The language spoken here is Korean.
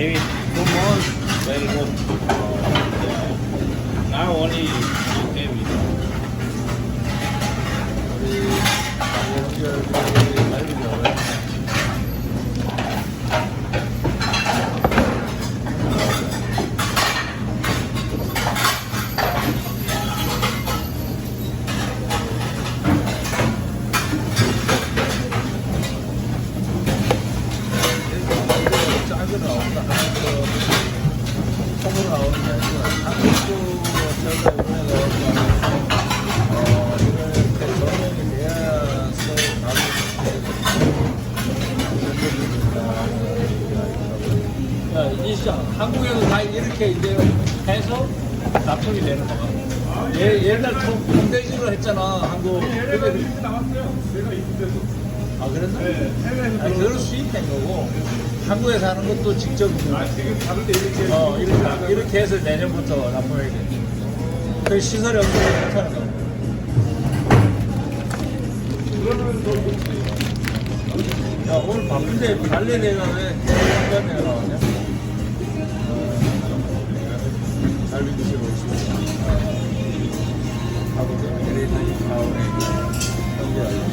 maybe two months. very good. Uh, now only 통으로 나오는 게 아니라 한국도 저희가 이번에 넣어서 어, 이렇게 전용이 되어서 야, 이 시장, 한국에도 다 이렇게 이제 해서 납품이 되는 거야. 예, 옛날 통, 통대지로 했잖아, 한국. 그게 나왔어요. 내가 이분데서. 아, 그랬나? 네, 해외에서. 아니, 그걸 수입된 거고, 한국에서 하는 것도 직접, 아, 지금 다른 데 이렇게. 어, 이렇게, 이렇게 해서 내년부터 납품해야 돼. 그 시설이 엄청 괜찮은 거. 그러면 더 좋지. 야, 오늘 바쁜데 발레대가 왜 대단내가 나왔냐? 잘 믿으시고 있습니다. 하고, 그레이트 가오네. 현재